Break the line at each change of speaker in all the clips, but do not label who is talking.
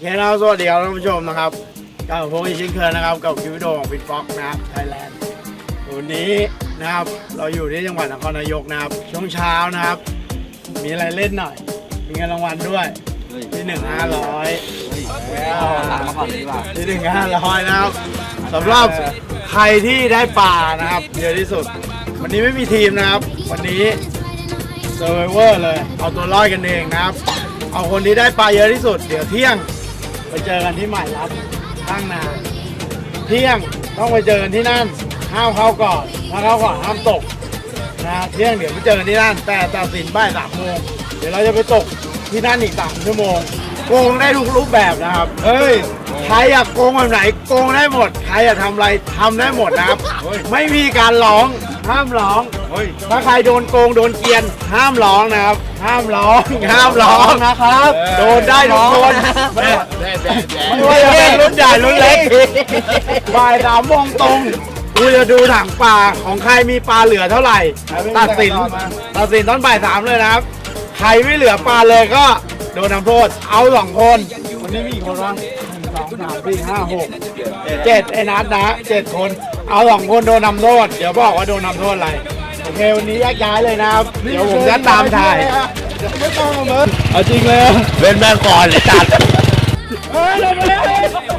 เคนะครับสวัสดีครับท่านผู้ชมนะครับกับผมอีกเช่นเคยนะครับ กับคลิปวิดีโอของฟิตฟ็อกนะครับไทยแลนด์วันนี้นะครับ เราอยู่ที่จังหวัดนครนายกนะครับ ช่วงเช้านะครับ มีอะไรเล่นหน่อย มีเงินรางวัลด้วย ที่หนึ่งห้าร้อยที่หนึ่งห้าร้อยนะครับสำหรับใครที่ได้ปลานะครับเยอะที่สุด วันนี้ไม่มีทีมนะครับ วันนี้เซอร์ไวเวอร์เลย เอาตัวรอดกันเองนะครับ เอาคนที่ได้ปลาเยอะที่สุด เดี๋ยวเที่ยง ไปเจอกันที่ใหม่รับข้างนาเที่ยงต้องไปเจอกันที่นั่นห้ามเข้าก่อนถ้าเข้าก่อนห้ามตกนะเที่ยงเดี๋ยวไปเจอกันที่นั่น แต่ตัดสินบ่ายสามโมงเดี๋ยวเราจะไปตกที่นั่นอีกสามชั่วโมงโกงได้ทุกรูปแบบนะครับเฮ้ย ใครอยากโกงแบบไหนโกงได้หมด ใครอยากทำอะไรทำได้หมดนะครับ ไม่มีการร้อง ห้ามร้องถ้าใครโดนโกงโดนเกรียน ห้ามร้องนะครับ ห้ามร้อง ห้ามร้องนะครับ โดนได้ทุกคนไม่ไม่ว่าจะเป็นรุ่นใหญ่รุ่นเล็กบ่ายสามโมงตรงกูจะดูถังปลาของใครมีปลาเหลือเท่าไหร่ ตัดสินตัดสินตอนบ่ายสามเลยนะครับ ใครไม่เหลือปลาเลยก็โดนทำโทษ เอาสองคนวันนี้มีกี่คนวะหนึ่งสองสามสี่ห้าหกเจ็ดไอ้นัดนะเจ็ดคน เอาสองคนโดนทำโทษ เดี๋ยวบอกว่าโดนทำโทษอะไร โอเค วันนี้แยกย้ายเลยนะครับ เดี๋ยวผมจะตามถ่าย ไม่ต้องเอามือเอาจริงเลย
เล่นแม่งก่อนเลยจัด
เฮ้ยลงมาแล้ว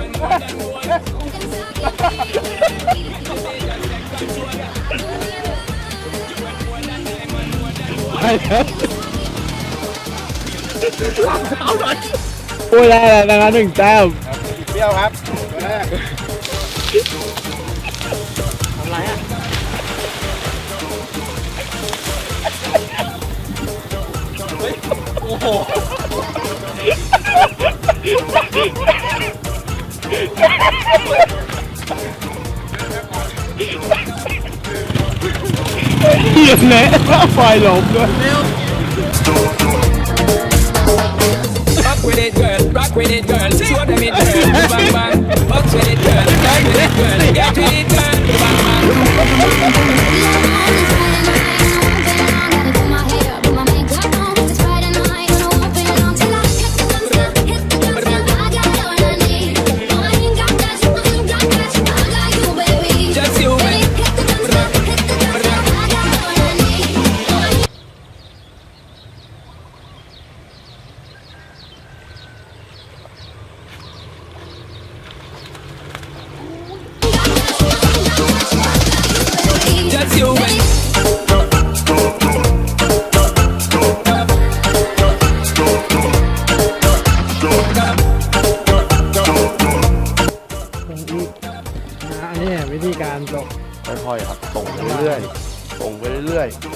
พูดได้แล้วนะครับหนึ่งแต้มเปรี้ยวครับ เหี้ยแนะไฟหลบด้วย
Rock with it, girl. Rock with it, girl.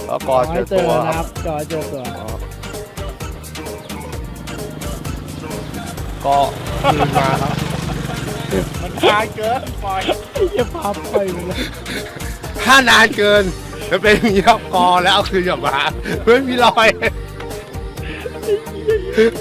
แล้วก่อน
ขอ
เจ
ให้
อ
เจ
ตั
อ
ว
นะ
ค
ค
รั
รั
บบ
ขอให้เจอตัว
ก็คืนมาครับ
มันคายเกินปล่อยอย่าพาไปเลย
ถ้านานเกินจะเป็นอย่างนี้ครับกอแล้วเอาคืนกลับมาไม่มีรอย
Omklädet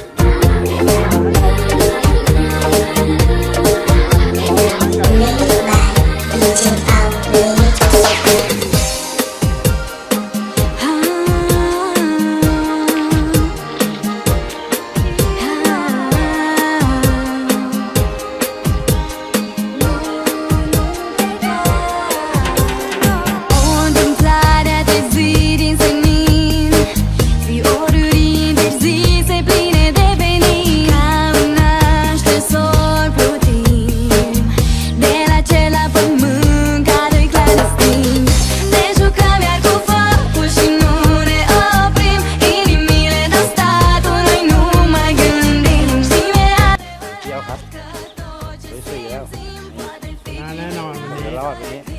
อนวัน
เดี๋
นี้
วรอดวันนี้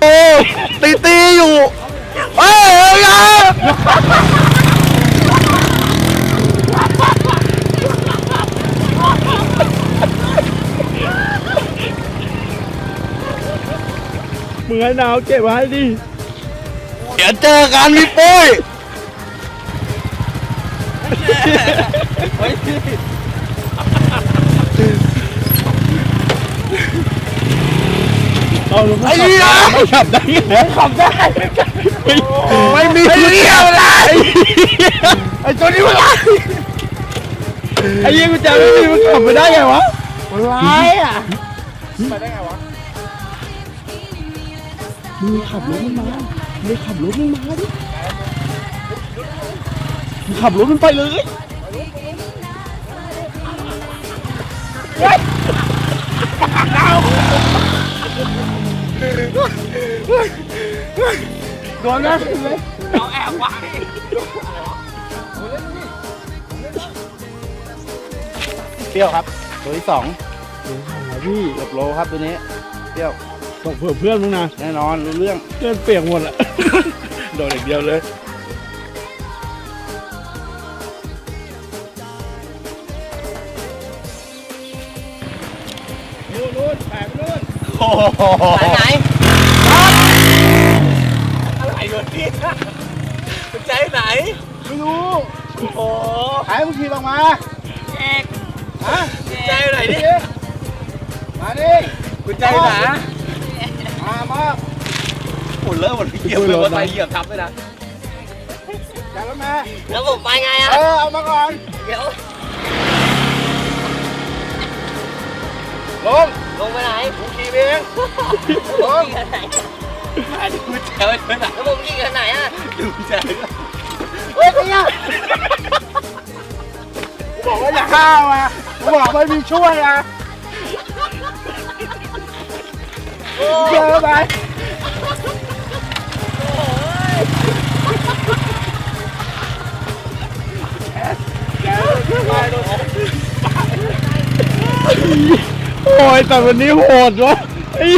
โอ้ตีตีอยู่
เอ้ยยา
มึงให้นาวเก็บไว้ดิ
เดี๋ยวเจอกันพี่ปุ้ย
เอาลง
ไอ้เหี้ย
ไม่ขับได้ไงขับได้
ไม่มีไอ้เหี้ยอะไรไอ้ตัวนี้มันอะไร
ไอ้ยี่กูจะไม่มีมันขับไปได้ไงวะ
มันร้ายอะ
มึงขับรถมันมามึงขับรถมันมาดิมึงขับรถมันไปเลย
โดนนะ
เราแอบไว้เปรี้ยวครับ ตัวที่สองพี่เกือบโลครับตัวนี้ เปรี้ยวตกเผื่อเพื่อนมึงนะ แน่นอนรู้เรื่อง เพื่อนเปียกหมดละ โดนอย่างเดียวเลย นู่น
โอ้โห
ไหนอะไรเกิดพี่สนใจไหน
ไม่รู้
โอ้
ใครมึงขี่ลงมา
เอก
ฮะ
ใจไหนดิ
มาดิ
สนใจไหน
มามา
ฝุ่นเลอะหมดเหยียบเลยว่าไปเหยียบทับเลยนะ
จับรถมา
แล้วผมไปไงอะ
เออ เอามาก่อน
เดี๋ยว
ลง
ลงไปไหน
กูขี่เองลง
ขี่กันไหนอะดูแจไว้ด้วยนะแล้วผมขี่กันไหนอะดูแจด้วย
เฮ้ยเนี่ยกูบอกว่าอย่าห้าวอะกูบอกไม่มีช่วยอะเจอไห ยแต่วันนี้โหดวะไอ้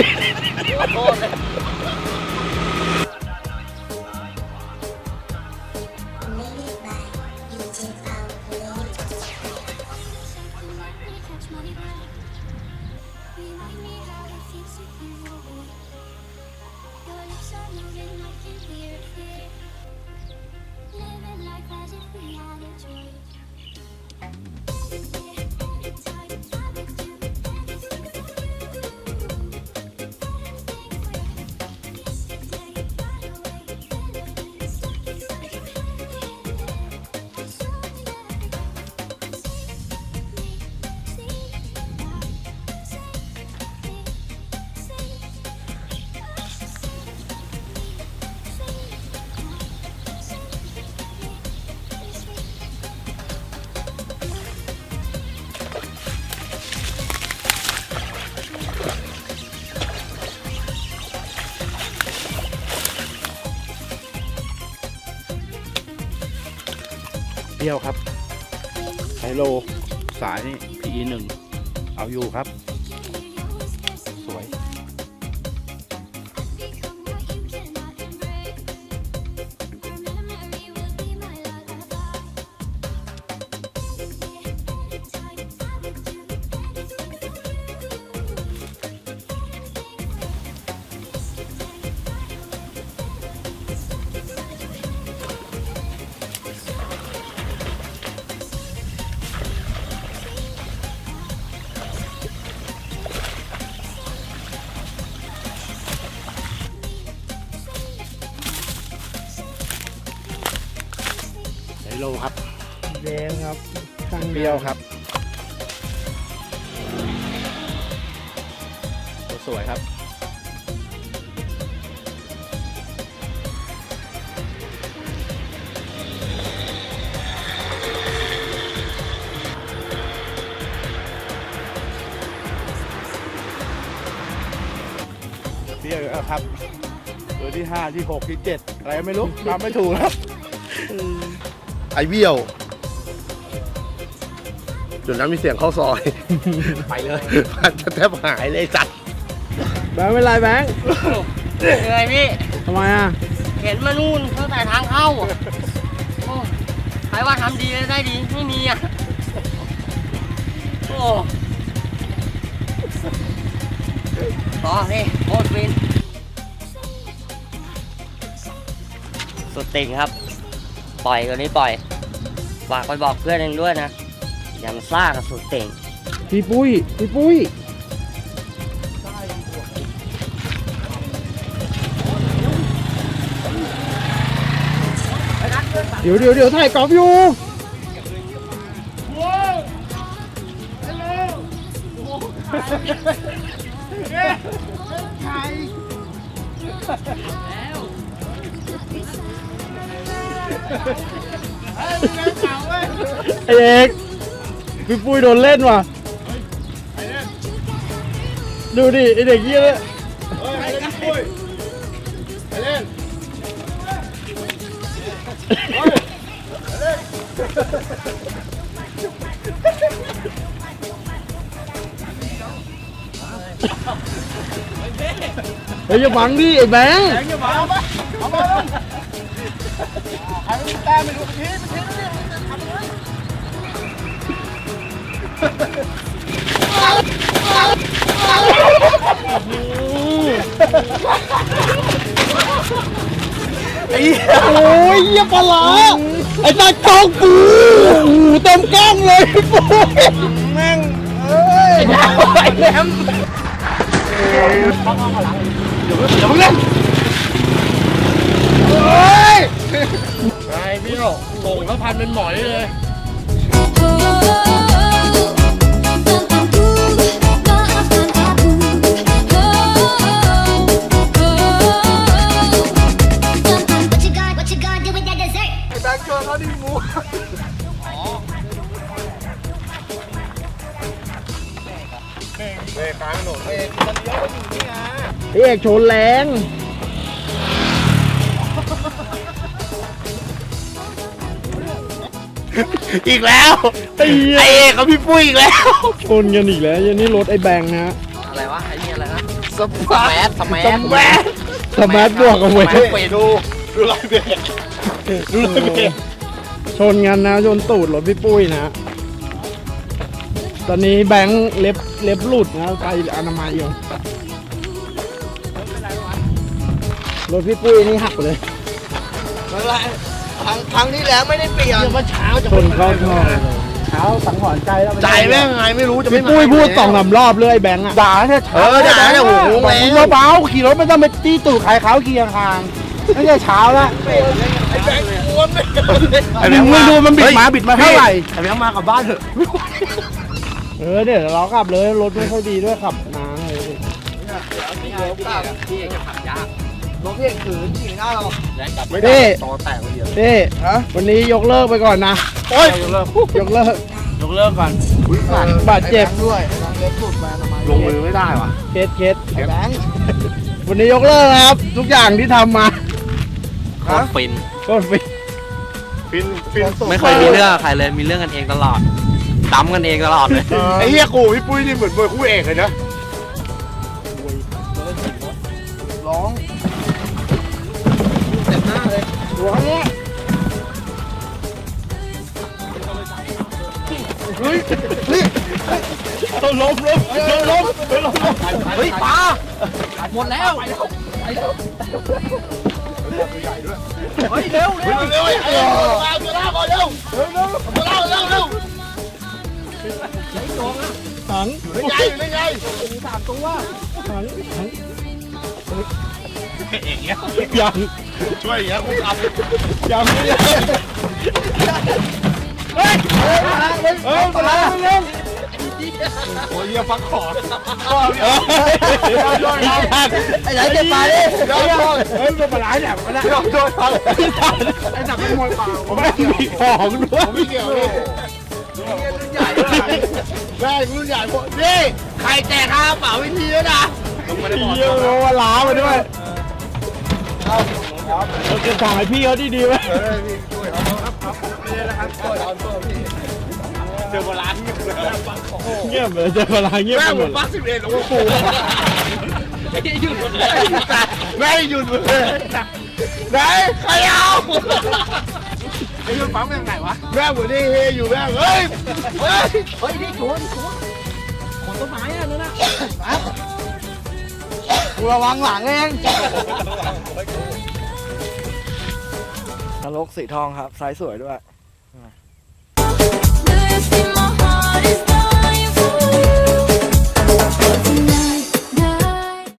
เที่ย
วครับไฮโลสายนี่ PE หนึ่งเอาอยู่ครับ ลครับ
แดงครับตั้ง
เปรี้ยวครับตัวสวยครับ เปรี้ยวแล้วครับ ตัวที่ห้าที่หกที่เจ็ดอะไรไม่รู้ทำไม่ถูกครับ
ไอเบี้ยวเดี๋ยวนั้นมีเสียงเข้าซอย
ไปเลย
พันจะแทบหายเลยไอ้สัตว์
แบงค์เป็นไรแบงค์
เหนื่อยพี่
ทำไมอะ
เหข็นมานู่นตั้งแต่ทางเข้าอะโอ้ใครว่าทำดีแล้วได้ดี ไม่มีอะ โอ้ต่อนี่โคตรฟินสุดติ่งครับ ปล่อยตัวนี้ปล่อยฝากไปบอกเพื่อนเองด้วยนะอย่ามาซ่ากับสุดติ่ง
พี่ปุ้ยพี่ปุ้ยเดี๋ยวเดี๋ยวเดี๋ยวถ่ายกอล์ฟอยู่ ไอเอกพี่ปุ้ยโดนเล่นว่ะ ดูดิไอเด็กเยี่ยเลยเฮ้ยอย่าบังดิไอ้แบงค์ โอ้ยเยี่ยปลาร้าไอ้ตากล้องกูโอ้โหเต็มกล้องเลยปุ้ยแม่งเอ้ยไอ้แหลมเดี๋ยวเดี๋ยวมึงเล่นเฮ้ย ที่ยวหลงเขาพันเป็นหมอยเลย
ไอ้แบงค์เจอเขดิ
มูเบรกกลถนนเดียวไปอยู่นี่ไง
พี่เอกชนแรง
อีกแล้วไอ้เอกกับพี่ปุ้ยอีกแล้ว
ชนกันอีกแล้วยันนี่รถไอ้แบงค์นะ
อะไรวะไอ้นี่อะไรนะ
สมาร์ท
สแมส
สมาร์ท
สมาร์ทบวกกับเวท
ไปดูดูลายเบรกดูลายเบรก
ชนกันนะชนตูดรถพี่ปุ้ยนะตอนนี้แบงค์เล็บเล็บหลุดนะไปอนามัยอยู่รถพี่ปุ้ยนี่หักเลย
ครั้งครั้งที่แล้วไม่ได้เปลี่ยนเมื่อเช้าจะ
ชนเข้าท่อเลยเช้าสังหรณ์ใจแล้ว
ใจแม่งไงไม่รู้จะไม่
พี่ปุ้ยพูดสองสามรอบเลยไอ้แบงค์อะด่าเนี่ย
เออด่าเนี่ยโอ้โห
มึงเบาๆขี่รถไม่ต้องไปตีตูดใครเขาขี่ห่างๆไม่ใช่เช้าละ
ไอ้แบงค์
มึงดูมันบิดมาบิดมาเท่าไหร่
ไอ้แบงค์มากลับบ้านเถอะ
เออเดี๋ยวเรากลับเลยรถไม่ค่อยดีด้วยขับนานเลย
พี่เอกจะขับยาก
ไม่ได้ต่อแตกคนเดียว
พี่วันนี้ยกเลิกไปก่อนนะ
โอ้ย
ยกเลิกยกเลิก
ยกเลิกก่อน
บาดเจ็บ
ลงมือไม่ได้ว่ะ
เคสเคสวันนี้ยกเลิกนะครับ ทุกอย่างที่ทำมา
โคตรฟิน
ก็ฟิน
ฟินฟินสุด
ไม่เคยมีเรื่องกับใครเลยมีเรื่องกันเองตลอดตั้มกันเองตลอดเลย
ไอ้เฮียกูพี่ปุ้ยนี่เหมือนมวยคู่เอกเลยนะ
หัวเฮ้ย
นี
่
ต้องล้มล้มล้มล้มล้ม
เฮ้ยปลาหมดแล้ว
เฮ้ยเร็วเร็วเร็วเร็วมาตัวล่าก่อนเร็วเร็วเร็วตัวล่าเร็วเร็ว
ถัง
เป็นไงเป็นไง
ถังถัง
อย่างเงี้ย
ยัง
ช่วยอย่างเงี้ยกูทำ
ยังไม่ได้เฮ้ยเฮ้ยมาแล้วเร็ว
โอ้ยเฮียฟักขอด
ไอ้ไหนเจ็บมาดิเฮ้ยเป็นปลาไหลเนี่ยมันนะ
ยอมโดนฟัง
ไอ้หนักเป็นมวยเปล่าไม่มีของด้วย
ไม่เกี่ยวเลยแม่รุ่นใหญ่พวกนี่ใครแจกข้าวเปล่าวิธีแล้วนะ
เยอะเลยว่าล้ามาด้วย เเราจะขบถังใพี่เขาดีดีไหม
เออพี่ช่วยเขาครับไม่ได้นะครับช่วยเลาที่อโบรเงียบลย
เงียบเลยเจอโบราเงียบ
แม่
ห
ม
ด
ป้าสิบเอ็ดหโอ้โหไม่หยุดเลยไม่หยุดเลยไหนใครเอา
ไอ้ยุนปั๊มยังไงวะ
แม่หมดนี่เฮอยู่แม่เฮ้ยเฮ้ย
เฮ้ยนี่ชนชนขนต้นไม้อะนั่นนะ กูระวังหลังเองตลกสีทองครับไซส์สวยด้วย